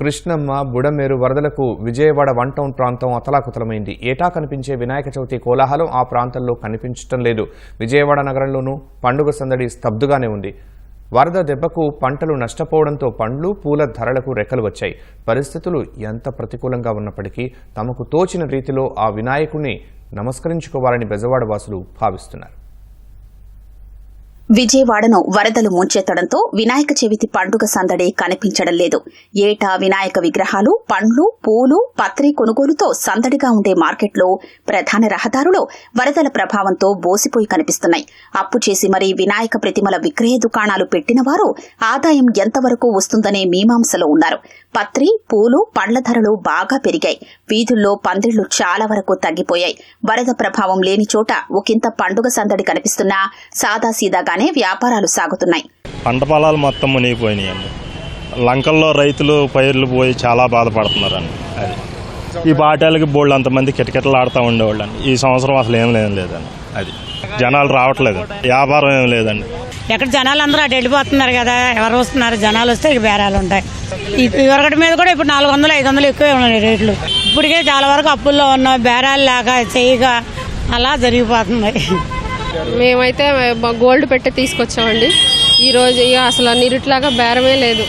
కృష్ణమ్మ బుడమేరు వరదలకు Vijayawada one town ప్రాంతం అతలాకుతలమైంది. ఏటా కనిపించే వినాయక చవితి కోలాహలం ఆ ప్రాంతంలో కనిపించటం లేదు. విజయవాడ నగరంలోనూ పండుగ సందడి స్తబ్దుగానే ఉంది. వరద దెబ్బకు పంటలు నష్టపోవడంతో పండ్లు పూల ధరలకు రెక్కలు వచ్చాయి. పరిస్థితులు ఎంత ప్రతికూలంగా ఉన్నప్పటికీ తమకు తోచిన రీతిలో ఆ వినాయకుణ్ణి నమస్కరించుకోవాలని బెజవాడ వాసులు భావిస్తున్నారు. విజయవాడను వరదలు ముంచెత్తడంతో వినాయక చవితి పండుగ సందడి కనిపించడం లేదు. ఏటా వినాయక విగ్రహాలు పండ్లు పూలు పత్రి కొనుగోలుతో సందడిగా ఉండే మార్కెట్లో ప్రధాన రహదారులో వరదల ప్రభావంతో బోసిపోయి కనిపిస్తున్నాయి. అప్పు చేసి మరీ వినాయక ప్రతిమల విక్రయ దుకాణాలు పెట్టిన వారు ఆదాయం ఎంతవరకు వస్తుందనే మీమాంసలో ఉన్నారు. పత్రి పూలు పండ్ల ధరలు బాగా పెరిగాయి. వీధుల్లో పందిళ్ళు చాలా వరకు తగ్గిపోయాయి. వరద ప్రభావం లేని చోట ఒకంత పండుగ సందడి కనిపిస్తున్నా సాదాసీదాగానే వ్యాపారాలు సాగుతున్నాయి. పంట పొలాలు మొత్తం మునిగిపోయినాయండి లంకల్లో రైతులు పైర్లు పోయి చాలా బాధపడుతున్నారండి. అది. ఈ బాటాలకి బోళ్ళు అంతమంది కిటకిటలు ఆడుతూ ఉండేవాళ్ళండి. ఈ సంవత్సరం అసలు ఏం లేదు లేదండి. అది. జనాలు రావట్లేదు. వ్యాపారం ఏం లేదండి. ఎక్కడ జనాలు అందరూ అటు వెళ్ళిపోతున్నారు కదా ఎవరు వస్తున్నారు? జనాలు వస్తే ఇక బేరాలు ఉంటాయి. ఈ ఇరగటి మీద కూడా ఇప్పుడు నాలుగు వందలు ఐదు వందలు ఎక్కువే ఉన్నాయి రేట్లు. ఇప్పటికే చాలా వరకు అప్పుల్లో ఉన్న బేరాలు లేక చేయగా అలా జరిగిపోతుంది మేమైతే గోల్డ్ పెట్టి తీసుకొచ్చామండి. ఈ రోజు ఇక అసలు నిరుట్లాగా బేరమే లేదు.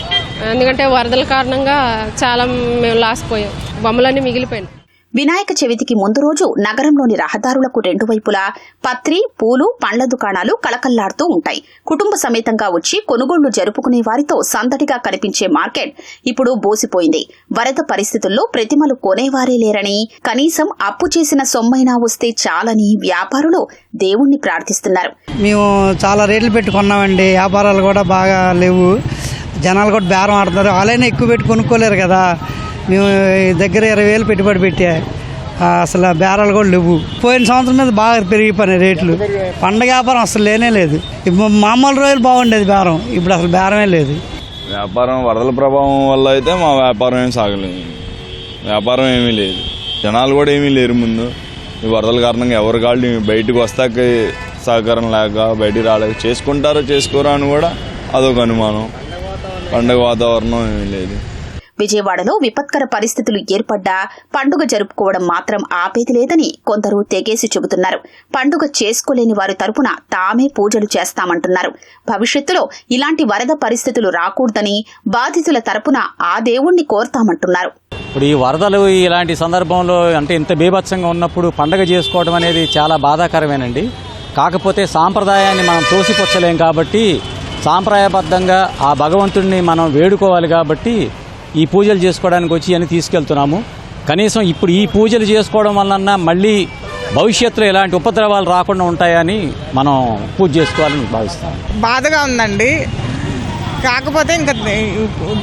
ఎందుకంటే వరదల కారణంగా చాలా మేము లాస్ పోయాం. బొమ్మలన్నీ మిగిలిపోయినాయి. వినాయక చవితికి ముందు రోజు నగరంలోని రహదారులకు రెండు వైపులా పత్రి పూలు పండ్ల దుకాణాలు కళకళ్ళాడుతూ ఉంటాయి. కుటుంబ సమేతంగా వచ్చి కొనుగోళ్ళు జరుపుకునే వారితో సందడిగా కనిపించే మార్కెట్ ఇప్పుడు బోసిపోయింది. వరద పరిస్థితుల్లో ప్రతిమలు కొనేవారే లేరని కనీసం అప్పు చేసిన సొమ్మైనా వస్తే చాలని వ్యాపారులు దేవుణ్ణి ప్రార్థిస్తున్నారు. మేము చాలా రేట్లు పెట్టుకున్నామండి వ్యాపారాలు కూడా బాగా లేవు. జనాలు కూడా బేరం ఆడుతున్నారు. వాళ్ళైనా ఎక్కువ పెట్టి కొనుక్కోలేరు కదా. మేము దగ్గర ఇరవై వేలు పెట్టుబడి పెట్టా. అసలు బేరాలు కూడా లేవు. పోయిన సంవత్సరం మీద బాగా పెరిగిపోయినాయి రేట్లు. పండగ వ్యాపారం అసలు లేనే లేదు. ఇప్పుడు మామూలు రోజులు బాగుండేది బేరం. ఇప్పుడు అసలు బేరమే లేదు. వ్యాపారం వరదల ప్రభావం వల్ల అయితే మా వ్యాపారం ఏం సాగలేదు. వ్యాపారం ఏమీ లేదు. జనాలు కూడా ఏమీ లేరు ముందు. ఈ వరదల కారణంగా ఎవరి కాళ్ళు బయటకు వస్తాక సహకారం లేక బయటికి రాలేక చేసుకుంటారో చేసుకోరా అని కూడా అదొక అనుమానం. పండగ వాతావరణం ఏమీ లేదు. విజయవాడలో విపత్కర పరిస్థితులు ఏర్పడ్డా పండుగ జరుపుకోవడం మాత్రం ఆపేది లేదని కొందరు తెగేసి చెబుతున్నారు. పండుగ చేసుకోలేని వారి తరపున తామే పూజలు చేస్తామంటున్నారు. భవిష్యత్తులో ఇలాంటి వరద పరిస్థితులు రాకూడదని బాధితుల తరపున ఆ దేవుణ్ణి కోరతామంటున్నారు. ఇప్పుడు ఈ వరదలు ఇలాంటి సందర్భంలో అంటే ఇంత బీభత్సంగా ఉన్నప్పుడు పండగ చేసుకోవడం అనేది చాలా బాధాకరమేనండి. కాకపోతే సాంప్రదాయాన్ని మనం తోసిపుచ్చలేం కాబట్టి సాంప్రదాయబద్ధంగా ఆ భగవంతుడిని మనం వేడుకోవాలి కాబట్టి ఈ పూజలు చేసుకోవడానికి వచ్చి అని తీసుకెళ్తున్నాము. కనీసం ఇప్పుడు ఈ పూజలు చేసుకోవడం వలన మళ్ళీ భవిష్యత్తులో ఎలాంటి ఉపద్రవాలు రాకుండా ఉంటాయని మనం పూజ చేసుకోవాలని భావిస్తాం బాధగా ఉందండి. కాకపోతే ఇంకా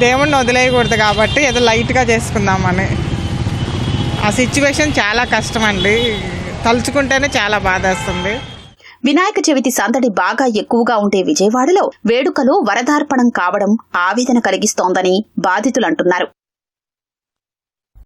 దేవుణ్ణి వదిలేయకూడదు కాబట్టి ఏదో లైట్గా చేసుకుందామని. ఆ సిచ్యువేషన్ చాలా కష్టం అండి తలుచుకుంటేనే చాలా బాధ వస్తుంది వినాయక చవితి సందడి బాగా ఎక్కువగా ఉండే విజయవాడలో వేడుకలు వరదార్పణం కావడం ఆవేదన కలిగిస్తోందని బాధితులంటున్నారు.